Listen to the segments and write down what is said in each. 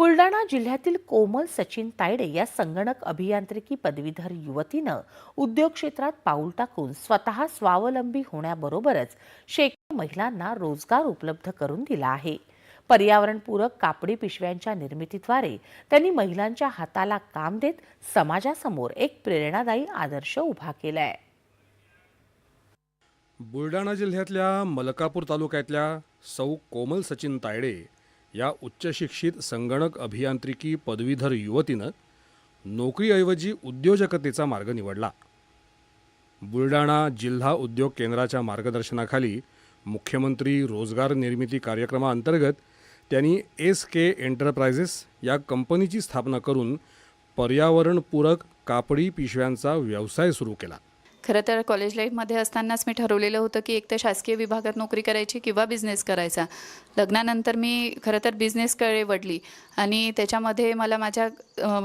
बुलढाणा जिल्ह्यातील कोमल सचिन तायडे या संगणक अभियांत्रिकी पदवीधर युवतीनं उद्योग क्षेत्रात पाऊल टाकून स्वतः स्वावलंबी होण्याबरोबरच शेकडो महिलांना रोजगार उपलब्ध करून दिला आहे. पर्यावरणपूरक कापडी पिशव्यांच्या निर्मितीद्वारे त्यांनी महिलांच्या हाताला काम देत समाजासमोर एक प्रेरणादायी आदर्श उभा केलाय. बुलढाणा जिल्ह्यातल्या मलकापूर तालुक्यातल्या सौ कोमल सचिन तायडे या उच्चशिक्षित संगणक अभियांत्रिकी पदवीधर युवतीनं नोकरीऐवजी उद्योजकतेचा मार्ग निवडला. बुलडाणा जिल्हा उद्योग केंद्राच्या मार्गदर्शनाखाली मुख्यमंत्री रोजगार निर्मिती कार्यक्रमाअंतर्गत त्यांनी एस के एंटरप्रायझेस या कंपनीची स्थापना करून पर्यावरणपूरक कापडी पिशव्यांचा व्यवसाय सुरू केला. खरं तर कॉलेज लाईफमध्ये असतानाच मी ठरवलेलं होतं की एक तर शासकीय विभागात नोकरी करायची किंवा बिझनेस करायचा. लग्नानंतर मी खरं तर बिझनेसकडे वडली आणि त्याच्यामध्ये मला माझ्या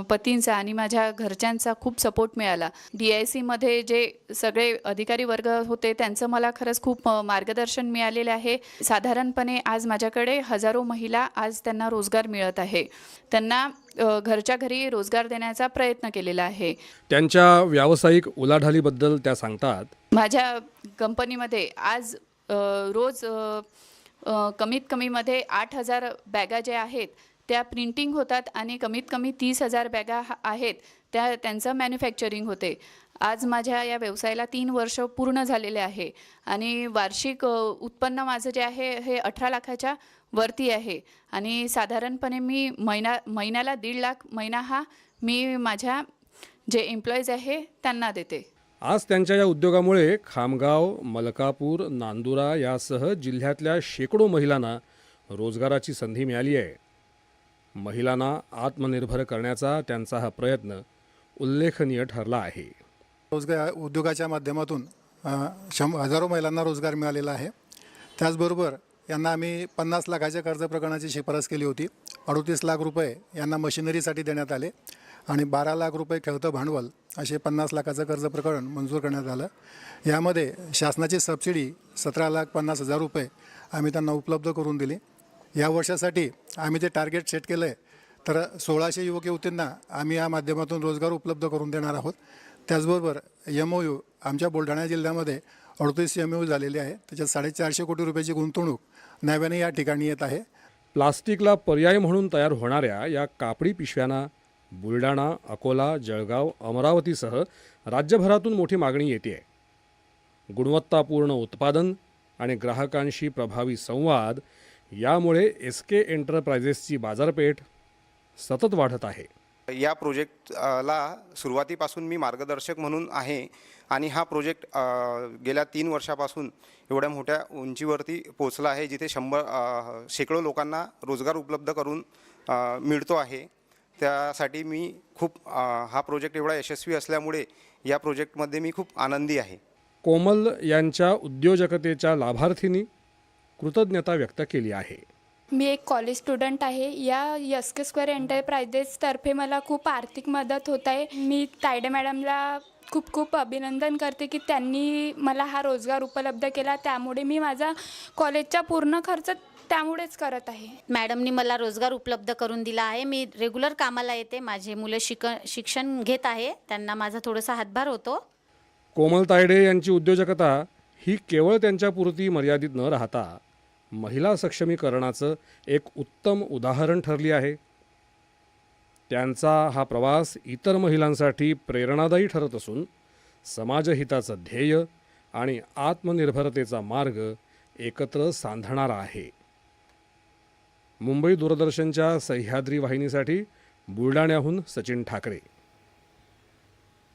पतींचा आणि माझ्या घरच्यांचा खूप सपोर्ट मिळाला. डी आय सीमध्ये जे सगळे अधिकारी वर्ग होते त्यांचं मला खरंच खूप मार्गदर्शन मिळालेलं आहे. साधारणपणे आज माझ्याकडे हजारो महिला आज त्यांना रोजगार मिळत आहे. त्यांना घरच्या घरी रोजगार देण्याचा प्रयत्न केलेला आहे. त्यांच्या व्यावसायिक उलाढालीबद्दल त्या सांगतात. माझ्या कंपनीमध्ये आज रोज कमीत कमीमध्ये आठ हजार बॅगा ज्या आहेत त्या प्रिंटिंग होतात आणि कमीत कमी तीस हजार बॅगा आहेत त्या त्यांचं मॅन्युफॅक्चरिंग होते. आज माझ्या या व्यवसायाला तीन वर्ष पूर्ण झालेले आहे आणि वार्षिक उत्पन्न माझं जे आहे हे अठरा लाखाच्या वरती आहे. आणि साधारणपणे मी महिना महिन्याला दीड लाख महिना हा मी माझ्या जे एम्प्लॉईज आहे त्यांना देते. आज त्यांच्या या उद्योगामुळे खामगाव मलकापूर नांदुरा यासह जिल्ह्यातल्या शेकडो महिलांना रोजगाराची संधी मिळाली आहे. महिलांना आत्मनिर्भर करण्याचा त्यांचा हा प्रयत्न उल्लेखनीय ठरला आहे. रोजगार उद्योगाच्या माध्यमातून शं हजारो महिलांना रोजगार मिळालेला आहे. त्याचबरोबर यांना आम्ही पन्नास लाखाच्या कर्ज प्रकरणाची शिफारस केली होती. अडतीस लाख रुपये यांना मशिनरीसाठी देण्यात आले आणि बारा लाख रुपये खेळतं भांडवल असे पन्नास लाखाचं कर्ज प्रकरण मंजूर करण्यात आलं. यामध्ये शासनाची सबसिडी सतरा लाख पन्नास हजार रुपये आम्ही त्यांना उपलब्ध करून दिली. या वर्षासाठी आम्ही जे टार्गेट सेट केलं आहे तर सोळाशे युवक युवतींना आम्ही या माध्यमातून रोजगार उपलब्ध करून देणार आहोत. त्याचबरोबर एम ओ यू आमच्या बुलढाणा जिल्ह्यामध्ये अडतीस एम यू झालेले आहे. त्याच्यात साडेचारशे कोटी रुपयाची गुंतवणूक नव्याने या ठिकाणी येत आहे. प्लास्टिकला पर्याय म्हणून तयार होणाऱ्या या कापडी पिशव्यांना बुलढाणा अकोला जळगाव अमरावतीसह राज्यभरातून मोठी मागणी येते आहे. गुणवत्तापूर्ण उत्पादन आणि ग्राहकांशी प्रभावी संवाद यामुळे एस के एंटरप्राइजेसची बाजारपेठ सतत वाढत आहे. या प्रोजेक्टला सुरुवातीपासून मी मार्गदर्शक म्हणून आहे आणि हा प्रोजेक्ट गेल्या तीन वर्षापासून एवढ्या मोठ्या उंचीवरती पोचला आहे जिथे शंभर शेकडो लोकांना रोजगार उपलब्ध करून मिळतो आहे. त्यासाठी मी खूप हा प्रोजेक्ट एवढा यशस्वी असल्यामुळे या प्रोजेक्टमध्ये मी खूप आनंदी आहे. कोमल यांच्या उद्योजकतेच्या लाभार्थींनी कृतज्ञता व्यक्त केली आहे. मी एक कॉलेज स्टुडंट आहे. या यस के स्क्वेअर एंटरप्राइजेसतर्फे मला खूप आर्थिक मदत होत आहे. मी तायडे मॅडमला खूप खूप अभिनंदन करते की त्यांनी मला हा रोजगार उपलब्ध केला. त्यामुळे मी माझा कॉलेजचा पूर्ण खर्च त्यामुळेच करत आहे. मॅडमनी मला रोजगार उपलब्ध करून दिला आहे. मी रेग्युलर कामाला येते. माझे मुलं शिक शिक्षण घेत आहे. त्यांना माझा थोडासा हातभार होतो. कोमल तायडे यांची उद्योजकता ही केवळ त्यांच्यापुरती मर्यादित न राहता महिला सक्षमीकरणाचं एक उत्तम उदाहरण ठरली आहे. त्यांचा हा प्रवास इतर महिलांसाठी प्रेरणादायी ठरत असून समाजहिताचं ध्येय आणि आत्मनिर्भरतेचा मार्ग एकत्र सांधणारा आहे. मुंबई दूरदर्शनच्या सह्याद्री वाहिनीसाठी बुलढाण्याहून सचिन ठाकरे.